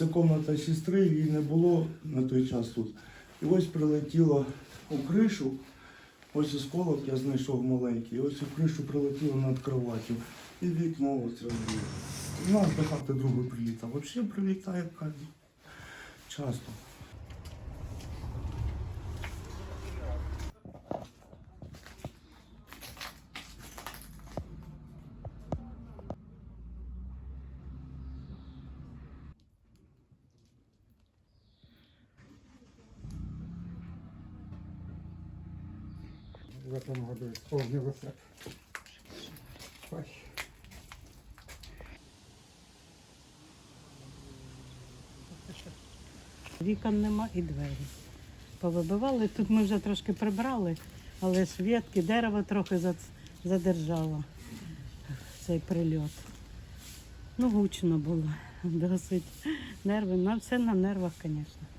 Це комната сестри, її не було на той час тут. І ось прилетіло у кришу. Ось осколок я знайшов маленький. І ось у кришу прилетіло над кроваттю. І вікно ось розбило. У нас до хати другий прилітав. Взагалі прилітає часто. В этом году исполнился. Ой. Вікон нема і двері. Повибивали. Тут ми вже трошки прибрали, але ж ветки, дерево трохи задержало цей прильот. Ну, гучно було досить. Нерви, ну, все на нервах, звісно.